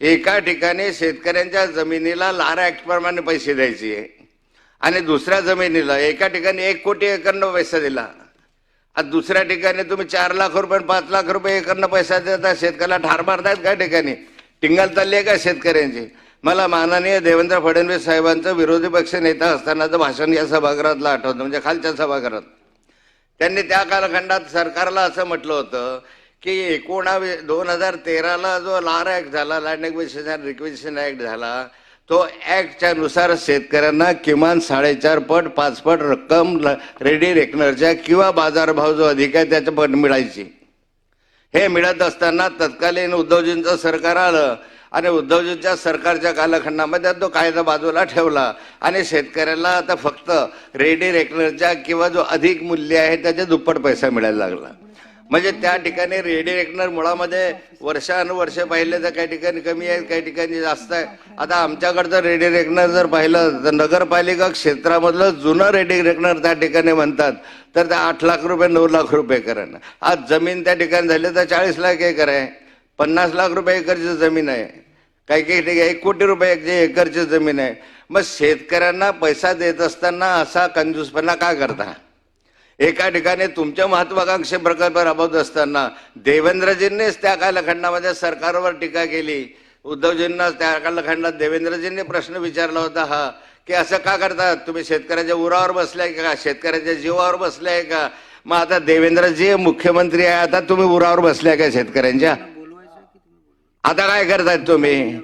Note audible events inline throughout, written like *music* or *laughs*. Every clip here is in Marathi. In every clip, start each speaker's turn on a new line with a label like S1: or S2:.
S1: एका ठिकाणी शेतकऱ्यांच्या जमिनीला लारा ऍक्ट प्रमाणे पैसे द्यायचे. आणि दुसऱ्या जमिनीला एका ठिकाणी एक कोटी एकरनं पैसा दिला. आणि दुसऱ्या ठिकाणी तुम्ही चार लाख रुपये पाच लाख रुपये एकरनं पैसा देता शेतकऱ्याला ठार मारतायत काय ठिकाणी? टिंगल चालली आहे का शेतकऱ्यांची? मला माननीय देवेंद्र फडणवीस साहेबांचं विरोधी पक्ष नेता असतानाचं भाषण या सभागृहातलं आठवतं म्हणजे खालच्या सभागृहात. त्यांनी त्या कालखंडात सरकारला असं म्हटलं होतं की एकोणावी दोन हजार तेराला जो लार ऍक्ट झाला लँड एक्विशन रिक्विजिशन ऍक्ट झाला तो ऍक्टच्या नुसार शेतकऱ्यांना किमान साडेचार पट पाच पट रक्कम रेडी रेकनरच्या किंवा बाजारभाव जो अधिक आहे त्याच्या पट मिळायची. हे मिळत असताना तत्कालीन उद्धवजींचं सरकार आलं आणि उद्धवजींच्या सरकारच्या कालखंडामध्ये तो कायदा बाजूला ठेवला आणि शेतकऱ्याला आता फक्त रेडी रेकनरच्या किंवा जो अधिक मूल्य आहे त्याचे दुप्पट पैसा मिळायला लागला. म्हणजे त्या ठिकाणी रेडी रेकनर मुळामध्ये वर्षानुवर्ष पाहिले तर काही ठिकाणी कमी आहे काही ठिकाणी जास्त आहे. आता आमच्याकडचं रेडी रेकनर जर पाहिलं तर नगरपालिका क्षेत्रामधलं जुनं रेडी रेकनर त्या ठिकाणी म्हणतात. तर त्या आठ लाख रुपये नऊ लाख रुपये करणं. आज जमीन त्या ठिकाणी झाली तर चाळीस लाख एकर आहे. पन्नास लाख रुपये एकरची जमीन आहे. काही काही ठिकाणी एक कोटी रुपये एक- जे एकरची जमीन आहे. मग शेतकऱ्यांना पैसा देत असताना असा कंजूसपणा का करता? एका ठिकाणी तुमच्या महत्वाकांक्षी प्रकल्प राबवत असताना देवेंद्रजींनीच त्या कालखंडामध्ये सरकारवर टीका केली. उद्धवजींना त्या कालखंडात देवेंद्रजींनी प्रश्न विचारला होता हा की असं का करतात? तुम्ही शेतकऱ्याच्या उरावर बसलाय का? शेतकऱ्याच्या जीवावर बसलाय का? मग आता देवेंद्रजी मुख्यमंत्री आहे आता तुम्ही उरावर बसलाय का शेतकऱ्यांच्या? आता काय करतायत तुम्ही?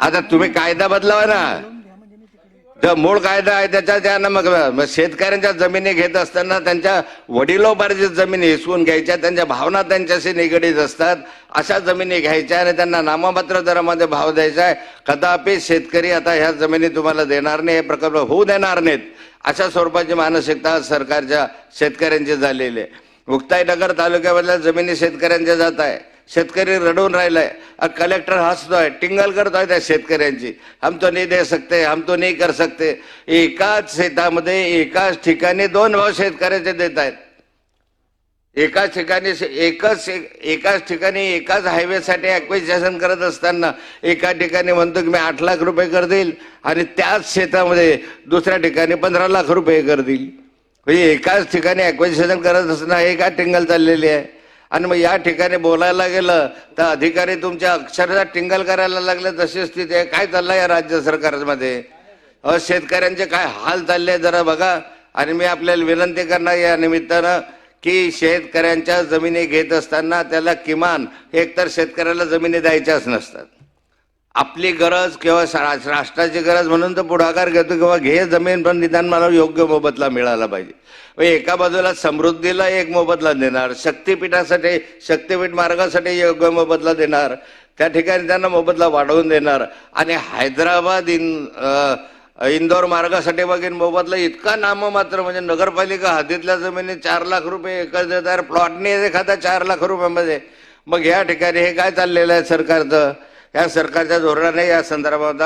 S1: आता तुम्ही कायदा बदलावा ना. जो मूळ कायदा आहे त्याच्या त्यानं मग शेतकऱ्यांच्या जमिनी घेत असताना त्यांच्या वडिलोपार्जित जमिनी हिसवून घ्यायच्या त्यांच्या भावना त्यांच्याशी निगडीत असतात अशा जमिनी घ्यायच्या आणि त्यांना नाममात्र दरामध्ये भाव द्यायचा आहे. कदापि शेतकरी आता ह्या जमिनी तुम्हाला देणार नाही हे प्रकल्प होऊ देणार नाहीत अशा स्वरूपाची मानसिकता सरकारच्या शेतकऱ्यांची झालेली आहे. मुक्ताईनगर तालुक्यामधल्या जमिनी शेतकऱ्यांच्या जात आहे. शेतकरी रडवून राहिलाय. कलेक्टर हसतोय टिंगल करतोय त्या शेतकऱ्यांची. हम तो नाही दे सकते हम तो नाही कर सकते. एकाच शेतामध्ये एकाच ठिकाणी दोन भाव शेतकऱ्याचे देत आहेत. एकाच ठिकाणी शे- एकच एकाच ठिकाणी एकाच हायवेसाठी ॲक्विजिशन करत असताना एका ठिकाणी म्हणतो की मी आठ लाख रुपये कर देईल आणि त्याच शेतामध्ये दुसऱ्या ठिकाणी पंधरा लाख रुपये कर देईल. म्हणजे एकाच ठिकाणी ॲक्विजिशन करत असताना एका टिंगल चाललेली आहे. आणि मग या ठिकाणी बोलायला गेलं तर अधिकारी तुमच्या अक्षरशः टिंगल करायला लागले तशी स्थिती आहे. काय चाललंय या राज्य सरकारमध्ये? अ शेतकऱ्यांचे काय हाल चालले जरा बघा. आणि मी आपल्याला विनंती करणार या निमित्तानं की शेतकऱ्यांच्या जमिनी घेत असताना त्याला किमान एकतर शेतकऱ्याला जमिनी द्यायच्याच नसतात. आपली गरज किंवा राष्ट्राची गरज म्हणून तर पुढाकार घेतो किंवा घे जमीन पण निदान मला योग्य मोबदला मिळाला पाहिजे. मग एका बाजूला समृद्धीला एक मोबदला देणार शक्तीपीठासाठी शक्तीपीठ मार्गासाठी योग्य मोबदला देणार त्या ठिकाणी त्यांना मोबदला वाढवून देणार. आणि हैदराबाद इन इंदोर मार्गासाठी बघीन मोबदला. इतका नाममात्र म्हणजे नगरपालिका हद्दीतल्या जमिनी चार लाख रुपये एकर देतात प्लॉटने एखादा चार लाख रुपयामध्ये. मग या ठिकाणी हे काय चाललेलं आहे सरकारचं? या सरकारच्या धोरणाने या संदर्भात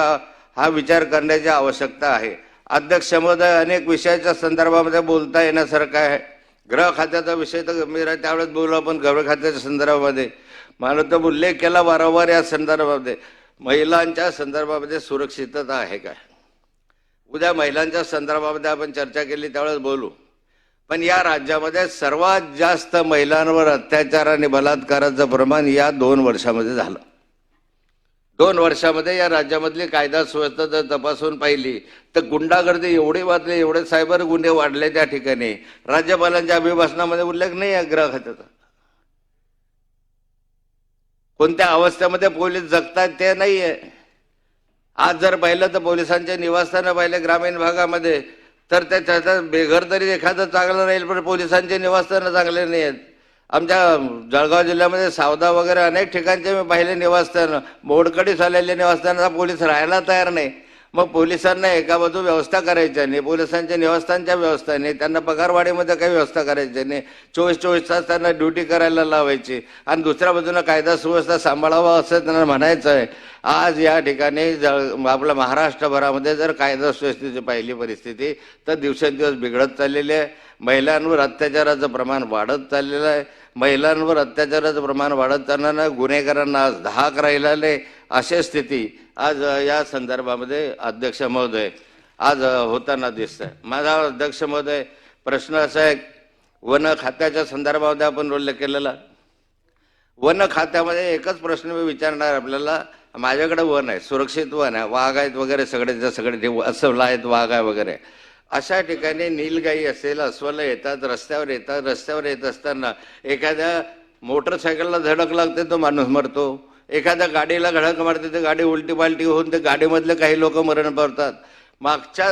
S1: हा विचार करण्याची आवश्यकता आहे. अध्यक्ष महोदय अनेक विषयाच्या संदर्भामध्ये बोलता येण्यासारखं आहे. गृह खात्याचा विषय तर गंभीर आहे त्यावेळेस बोलू आपण गृह खात्याच्या संदर्भामध्ये. मला तर उल्लेख केला वारंवार या संदर्भामध्ये. महिलांच्या संदर्भामध्ये सुरक्षितता आहे काय उद्या महिलांच्या संदर्भामध्ये आपण चर्चा केली त्यावेळेस बोलू. पण या राज्यामध्ये सर्वात जास्त महिलांवर अत्याचार आणि बलात्काराचं प्रमाण या दोन वर्षामध्ये झालं. दोन वर्षामध्ये या राज्यामधली कायदा सुव्यवस्था जर तपासून पाहिली तर गुंडागर्दी एवढे वाढले एवढे सायबर गुन्हे वाढले त्या ठिकाणी. राज्यपालांच्या अभिभाषणामध्ये उल्लेख नाही आहे ग्रह खात्याचा कोणत्या अवस्थेमध्ये पोलीस जगतात ते नाहीये. आज जर पाहिलं तर पोलिसांचे निवासस्थानं पाहिले ग्रामीण भागामध्ये तर त्याचा बेघर तरी एखादं चांगलं राहील पण पोलिसांचे निवासस्थानं चांगले नाही आहेत आमच्या जळगाव जिल्ह्यामध्ये सावदा वगैरे अनेक ठिकाणचे मी पाहिले निवासस्थान. मोडकडीस आलेले निवासस्थानाचा पोलीस राहायला तयार नाही. मग पोलिसांना एका बाजू व्यवस्था करायच्या नाही पोलिसांच्या निवासस्थानच्या व्यवस्था नाही त्यांना पगारवाढीमध्ये काही व्यवस्था करायची नाही. चोवीस चोवीस तास त्यांना ड्युटी करायला लावायची. आणि दुसऱ्या बाजूला कायदा सुव्यवस्था सांभाळावा असं त्यांना म्हणायचं आहे. आज या ठिकाणी जळ आपल्या महाराष्ट्रभरामध्ये जर कायदा सुव्यवस्थेची पाहिली परिस्थिती तर दिवसेंदिवस बिघडत चाललेली आहे. महिलांवर अत्याचाराचं प्रमाण वाढत चाललेलं आहे. महिलांवर अत्याचाराचं प्रमाण वाढत वाढताना गुन्हेगारांना आज धाक राहिलेले अशी स्थिती आज या संदर्भामध्ये अध्यक्ष महोदय आज होताना दिसत आहे माझा अध्यक्ष महोदय प्रश्न असा आहे वन खात्याच्या संदर्भामध्ये आपण उल्लेख केलेला. वन खात्यामध्ये एकच प्रश्न मी विचारणार आपल्याला. माझ्याकडे वन आहे सुरक्षित वन आहे वाघ आहेत वगैरे सगळे सगळे ते आहेत वाघ आहे वगैरे. अशा ठिकाणी नीलगाई असेल अस्वलं येतात रस्त्यावर येतात रस्त्यावर येत असताना एखाद्या मोटरसायकलला धडक लागते तो माणूस मरतो. एखाद्या गाडीला घडक मारते ते गाडी उलटी पालटी होऊन ते गाडीमधले काही लोक मरण पावतात. मागच्या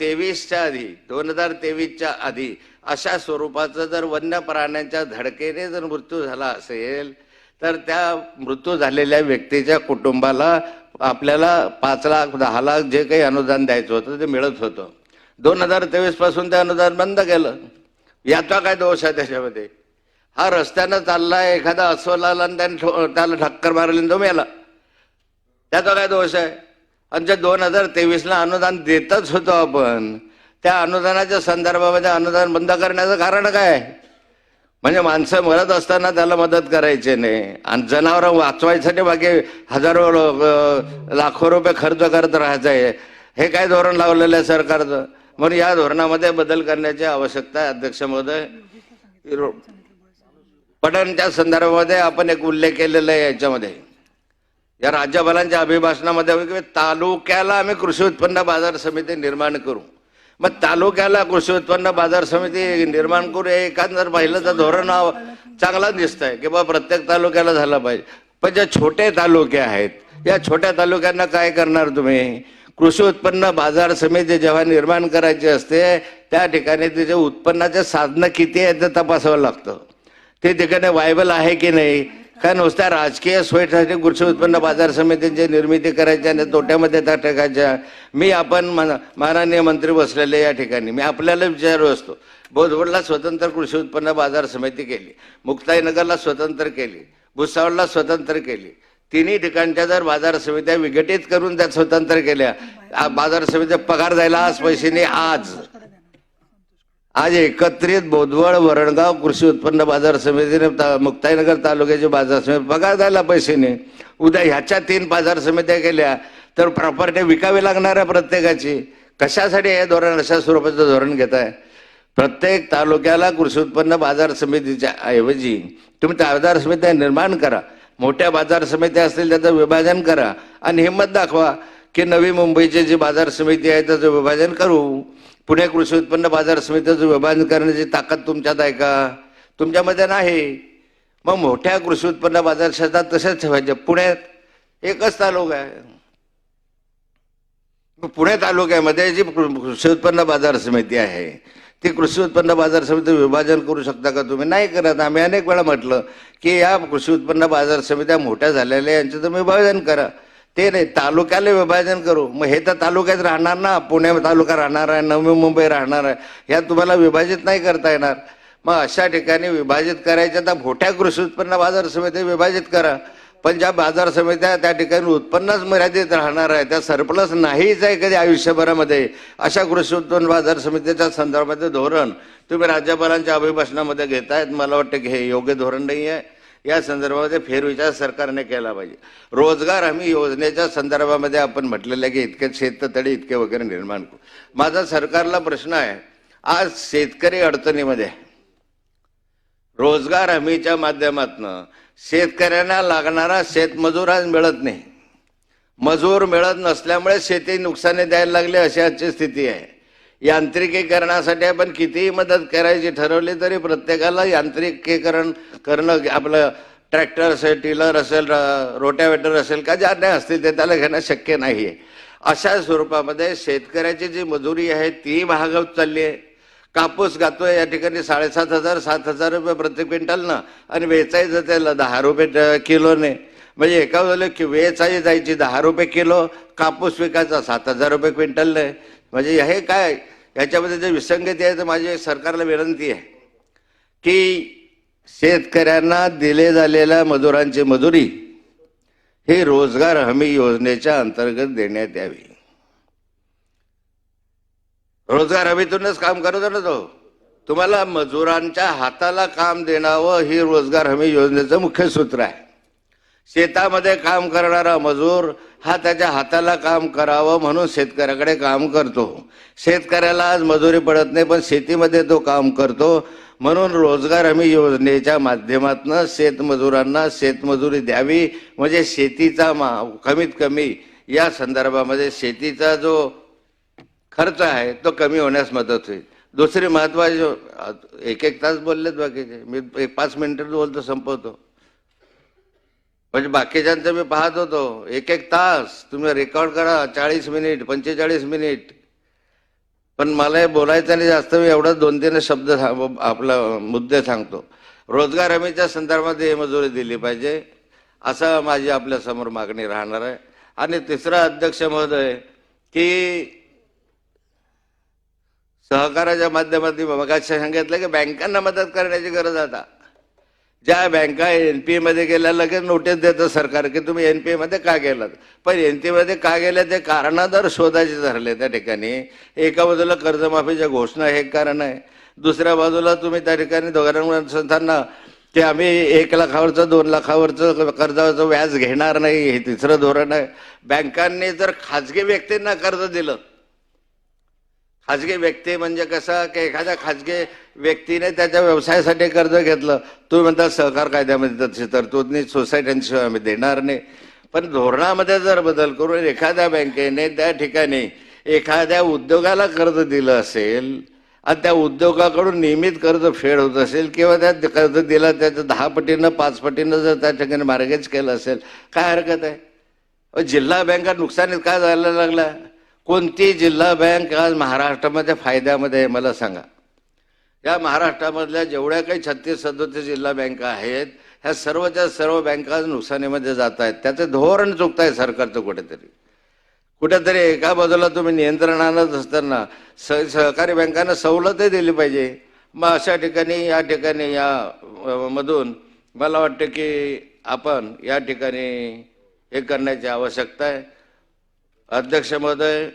S1: तेवीसच्या आधी दोन हजार तेवीसच्या आधी अशा स्वरूपाचं जर वन्य प्राण्यांच्या धडकेने जर मृत्यू झाला असेल तर त्या मृत्यू झालेल्या व्यक्तीच्या कुटुंबाला आपल्याला पाच लाख दहा लाख जे काही अनुदान द्यायचं होतं ते मिळत होतं. दोन हजार तेवीसपासून ते अनुदान बंद केलं. याचा काय दोष आहे त्याच्यामध्ये? हा रस्त्यानं चाललाय एखादा अस्वलाला आणि त्याने ठो- त्याला ठक्कर मारली तो मेला. त्याचा काय दोष आहे? आणि जे दोन हजार तेवीसला अनुदान देतच होतो आपण. त्या अनुदानाच्या संदर्भामध्ये अनुदान बंद करण्याचं कारण काय? म्हणजे माणसं मरत असताना त्याला मदत करायची नाही. आणि जनावरं वाचवायसाठी बाकी हजारो लाखो रुपये खर्च करत राहायचं आहे. हे काय धोरण लावलेलं आहे सरकारचं? म्हणून या धोरणामध्ये बदल करण्याची आवश्यकता आहे अध्यक्ष महोदय. पठाणच्या संदर्भामध्ये आपण एक उल्लेख केलेला आहे याच्यामध्ये. या राज्यपालांच्या अभिभाषणामध्ये की तालुक्याला आम्ही कृषी उत्पन्न बाजार समिती निर्माण करू. मग तालुक्याला कृषी उत्पन्न बाजार समिती निर्माण करू हे एखाद जर पाहिलं तर धोरण चांगला दिसत आहे की बाबा प्रत्येक तालुक्याला झालं पाहिजे. पण ज्या छोटे तालुके आहेत या छोट्या तालुक्यांना काय करणार तुम्ही? कृषी उत्पन्न बाजार समिती जेव्हा निर्माण करायची असते त्या ठिकाणी तिचे उत्पन्नाचे साधनं किती आहेत ते तपासावं लागतं. ते ठिकाणी वायबल आहे की नाही? का नुसत्या राजकीय सोयीसाठी कृषी उत्पन्न बाजार समितीची निर्मिती करायची आणि तोट्यामध्ये त्या टाकायच्या मी आपण माननीय मंत्री बसलेले या ठिकाणी. मी आपल्याला विचारू असतो. बोधवडला स्वतंत्र कृषी उत्पन्न बाजार समिती केली. मुक्ताईनगरला स्वतंत्र केली. भुसावळला स्वतंत्र केली. तिन्ही ठिकाणच्या जर बाजार समित्या विघटित करून त्या स्वतंत्र केल्या बाजार समित्या पगार द्यायला आज पैसे नाही आज. आज एकत्रित बोदवड वरणगाव कृषी उत्पन्न बाजार समितीने ता- मुक्ताईनगर तालुक्याची बाजार समिती पगार द्यायला पैसे नाही उद्या ह्याच्या तीन बाजार समित्या केल्या तर प्रॉपर्टी विकावी लागणार आहे प्रत्येकाची. कशासाठी हे धोरण अशा स्वरूपाचं धोरण घेत आहे प्रत्येक तालुक्याला कृषी उत्पन्न बाजार समितीच्या ऐवजी तुम्ही बाजार समित्या निर्माण करा. मोठ्या बाजार समित्या असतील त्याचं विभाजन करा आणि हिंमत दाखवा की नवी मुंबईची जी बाजार समिती आहे त्याचं विभाजन करू. पुणे कृषी उत्पन्न बाजार समितीचं विभाजन करण्याची ताकद तुमच्यात आहे का? तुमच्यामध्ये नाही. मग मोठ्या कृषी उत्पन्न बाजार क्षेत्रात तसेच ठेवायचे. पुण्यात एकच तालुका आहे. पुणे तालुक्यामध्ये जी कृषी उत्पन्न बाजार समिती आहे ती कृषी उत्पन्न बाजार समिती विभाजन करू शकता का तुम्ही? नाही करत. आम्ही अनेक वेळा म्हटलं की या कृषी उत्पन्न बाजार समित्या मोठ्या झालेल्या यांचं तुम्ही विभाजन करा. ते नाही तालुक्याला विभाजन करू. मग हे तर तालुक्यात राहणार ना पुणे तालुका राहणार आहे नवी मुंबई राहणार आहे या तुम्हाला विभाजित नाही करता येणार. मग अशा ठिकाणी विभाजित करायच्या तर मोठ्या कृषी उत्पन्न बाजार समिती विभाजित करा. पण ज्या बाजार समित्या त्या ठिकाणी उत्पन्नच मर्यादित राहणार आहे त्या सरप्लस नाहीच आहे कधी आयुष्यभरामध्ये. अशा कृषी उत्पन्न बाजार समितीच्या संदर्भात धोरण तुम्ही राज्यपालांच्या अभिभाषणामध्ये घेतायत. मला वाटतं की हे योग्य धोरण नाही आहे. या संदर्भामध्ये फेरविचार सरकारने केला पाहिजे. रोजगार हमी योजनेच्या संदर्भामध्ये आपण म्हटलेलं आहे की इतके शेततळे इतके वगैरे निर्माण करू. माझा सरकारला प्रश्न आहे आज शेतकरी अडचणीमध्ये आहे. रोजगार हमीच्या माध्यमातनं शेतकऱ्यांना लागणारा शेतमजूर आज मिळत नाही. मजूर मिळत नसल्यामुळे शेती नुकसानी द्यायला लागली अशी आजची स्थिती आहे. यांत्रिकीकरणासाठी आपण कितीही मदत करायची ठरवली तरी प्रत्येकाला यांत्रिकीकरण करणं आपलं ट्रॅक्टर असेल टिलर असेल रोट्यावेटर असेल का ज्या नाही असतील ते त्याला घेणं शक्य नाही आहे अशा स्वरूपामध्ये शेतकऱ्याची जी मजुरी आहे ती महागवत चालली आहे. कापूस गातोय या ठिकाणी साडेसात हजार सात हजार रुपये प्रति क्विंटलनं आणि वेचायचं त्याला दहा रुपये किलोने. म्हणजे एका वेळेला की वेचायची जायची दहा रुपये किलो कापूस विकायचा सात हजार रुपये क्विंटलने. म्हणजे हे काय याच्यामध्ये जे विसंगती आहे तर माझी सरकारला विनंती आहे की शेतकऱ्यांना दिले झालेल्या मजुरांची मजुरी हे रोजगार हमी योजनेच्या अंतर्गत देण्यात यावी. रोजगार हमीतूनच काम करत ना तो. तुम्हाला मजुरांच्या हाताला काम देणावं ही रोजगार हमी योजनेचं मुख्य सूत्र आहे. शेतामध्ये काम करणारा मजूर हा त्याच्या हाताला काम करावं म्हणून शेतकऱ्याकडे काम करतो. शेतकऱ्याला आज मजुरी पडत नाही पण शेतीमध्ये तो काम करतो. म्हणून रोजगार हमी योजनेच्या माध्यमातून शेतमजुरांना शेतमजुरी द्यावी. म्हणजे शेतीचा मा कमीत कमी या संदर्भामध्ये शेतीचा जो खर्च आहे तो कमी होण्यास मदत होईल. दुसरी महत्वाची एक एक तास बोललेत बाकीचे. मी एक पाच मिनिटं बोलतो संपवतो. म्हणजे बाकीच्यांचं मी पाहत होतो. एक एक तास. तुम्ही रेकॉर्ड करा. चाळीस मिनिट पंचेचाळीस मिनिट. पण मला हे बोलायचं नाही जास्त. मी एवढं दोन तीन शब्द आपला मुद्दे सांगतो. रोजगार हमीच्या संदर्भात ही मजुरी दिली पाहिजे. असं माझी आपल्यासमोर मागणी राहणार आहे. आणि तिसरा अध्यक्ष महोदय की सहकाराच्या माध्यमातून मगाशी सांगितलं की बँकांना मदत करण्याची गरज आता. ज्या बँका एन पी एमध्ये गेल्या लगेच नोटीस देतं सरकार की तुम्ही एन पी एमध्ये का गेलात? पण एन पी एमध्ये का गेल्या ते कारणादर शोधायचे ठरले त्या ठिकाणी. एका बाजूला कर्जमाफीच्या घोषणा हे एक कारण आहे. दुसऱ्या बाजूला तुम्ही त्या ठिकाणी दोघांना संस्थांना *laughs* की आम्ही एक लाखावरचं दोन लाखावरचं कर्जावरचं व्याज घेणार नाही हे तिसरं धोरण आहे. बँकांनी जर खाजगी व्यक्तींना कर्ज दिलं खाजगी व्यक्ती म्हणजे कसं की एखाद्या खाजगी व्यक्तीने त्याच्या व्यवसायासाठी कर्ज घेतलं. तुम्ही म्हणता सहकार कायद्यामध्ये तशी तरतूदनी सोसायट्यांशिवाय आम्ही देणार नाही. पण धोरणामध्ये जर बदल करून एखाद्या बँकेने त्या ठिकाणी एखाद्या उद्योगाला कर्ज दिलं असेल आणि त्या उद्योगाकडून नियमित कर्ज फेड होत असेल किंवा त्या कर्ज दिलं त्याचं दहा पटीनं पाच पटीनं जर त्या ठिकाणी मार्गेज केलं असेल काय हरकत आहे? जिल्हा बँका नुकसानीत काय जायला लागला कोणती जिल्हा बँक आज महाराष्ट्रामध्ये फायद्यामध्ये आहे मला सांगा. या महाराष्ट्रामधल्या जेवढ्या काही छत्तीस सदोतीस जिल्हा बँका आहेत ह्या सर्वच्या सर्व बँका आज नुकसानीमध्ये जात आहेत. त्याचं धोरण चुकत आहे सरकारचं कुठेतरी. कुठेतरी एका बाजूला तुम्ही नियंत्रण आणत असताना स सहकारी बँकांना सवलतही दिली पाहिजे. मग अशा ठिकाणी या ठिकाणी या मधून मला वाटतं की आपण या ठिकाणी हे करण्याची आवश्यकता आहे. अध्यक्ष महोदय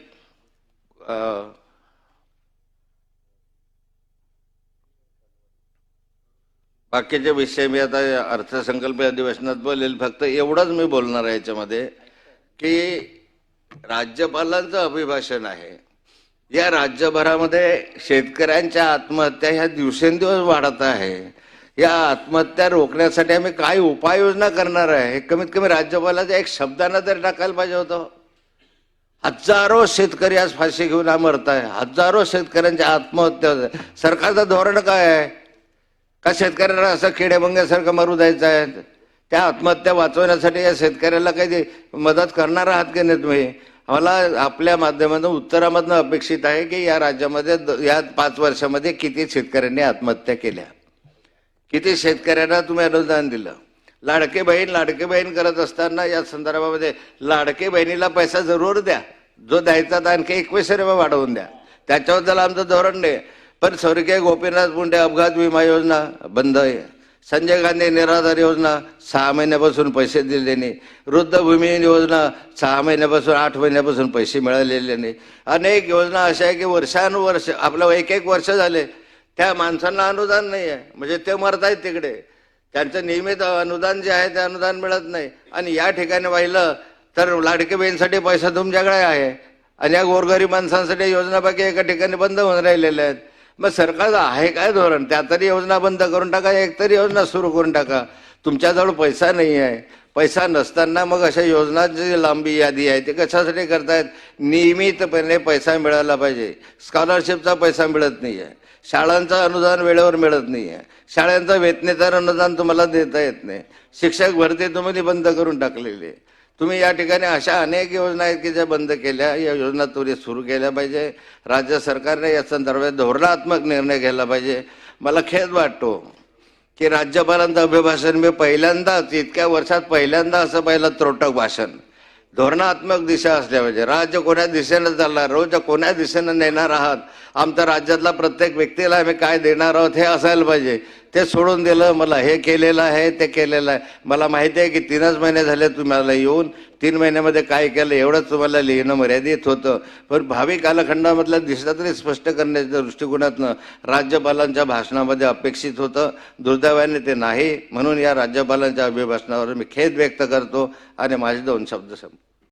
S1: बाकीचे विषय मी आता अर्थसंकल्प अधिवेशनात बोलेल. फक्त एवढंच मी बोलणार आहे याच्यामध्ये की राज्यपालांचं अभिभाषण आहे. या राज्यभरामध्ये शेतकऱ्यांच्या आत्महत्या ह्या दिवसेंदिवस वाढत आहे. या आत्महत्या रोखण्यासाठी आम्ही काय उपाययोजना करणार आहे? हे कमीत कमी राज्यपालाच्या एक शब्दानं तरी टाकायला पाहिजे होतं. हजारो शेतकरी आज फाशी घेऊन मरत आहे. हजारो शेतकऱ्यांच्या आत्महत्या होत. सरकारचं धोरण काय आहे? का शेतकऱ्यांना असं खेडेभंग्यासारखं मरू द्यायचं आहे? त्या आत्महत्या वाचवण्यासाठी या शेतकऱ्याला काही मदत करणार आहात की नाही तुम्ही? मला आपल्या माध्यमातून उत्तरामधनं अपेक्षित आहे की या राज्यामध्ये द- या पाच वर्षामध्ये किती शेतकऱ्यांनी आत्महत्या केल्या? किती शेतकऱ्यांना तुम्ही अनुदान दिलं? लाडके बहीण लाडके बहीण करत असताना या संदर्भामध्ये लाडके बहिणीला पैसा जरूर द्या. जो द्यायचा तर आणखी एकवीस रुपये वाढवून द्या. त्याच्याबद्दल आमचं धोरण नाही. पण स्वर्गीय गोपीनाथ मुंडे अपघात विमा योजना बंद आहे. संजय गांधी निराधार योजना सहा महिन्यापासून पैसे दिले नाही. वृद्धभूमी योजना सहा महिन्यापासून आठ महिन्यापासून पैसे मिळालेले नाही. अनेक योजना अशा आहे की वर्षानुवर्ष आपलं एक एक वर्ष झाले. त्या माणसांना अनुदान नाही आहे म्हणजे ते मरतायत तिकडे. त्यांचं नियमित अनुदान जे आहे ते अनुदान मिळत नाही. आणि या ठिकाणी पाहिलं तर लाडके बहीणसाठी पैसा तुमच्याकडे आहे. आणि या गोरगरीब माणसांसाठी योजना बाकी एका ठिकाणी बंद होऊन राहिलेल्या आहेत. मग सरकारचं आहे काय धोरण? त्या तरी योजना बंद करून टाका एक तरी योजना सुरू करून टाका. तुमच्याजवळ पैसा नाही आहे. पैसा नसताना मग अशा योजनांची लांबी यादी आहे. ते कशासाठी करतायत? नियमितपणे पैसा मिळाला पाहिजे. स्कॉलरशिपचा पैसा मिळत नाही आहे शाळांचं अनुदान वेळेवर मिळत नाही आहे शाळांचं वेतनेतर अनुदान तुम्हाला देता येत नाही. शिक्षक भरती तुम्ही बंद करून टाकलेली आहे. तुम्ही या ठिकाणी अशा अनेक योजना आहेत की ज्या बंद केल्या या योजना त्वरित सुरू केल्या पाहिजे. राज्य सरकारने या संदर्भात धोरणात्मक निर्णय घ्यायला पाहिजे. मला खेद वाटतो की राज्यपालांचं अभिभाषण मी पहिल्यांदाच इतक्या वर्षात पहिल्यांदा असं पहिलं त्रोटक भाषण. धोरणात्मक दिशा असल्या पाहिजे. राज्य कोण्या दिशेनं चालणार रोज कोण्या दिशेनं नेणार आहात? आमच्या राज्यातला प्रत्येक व्यक्तीला आम्ही काय देणार आहोत हे असायला पाहिजे. ते सोडून दिलं मला हे केलेलं आहे ते केलेलं आहे. मला माहिती आहे की तीनच महिने झाले तुम्हाला येऊन तीन महिन्यामध्ये काय केलं एवढंच तुम्हाला लिहिणं मर्यादित होतं. पण भावी कालखंडामधल्या दिसतात तरी स्पष्ट करण्याच्या दृष्टिकोनातनं राज्यपालांच्या भाषणामध्ये अपेक्षित होतं. दुर्दैवाने ते नाही. म्हणून या राज्यपालांच्या अभिभाषणावर मी खेद व्यक्त करतो आणि माझे दोन शब्द संपतो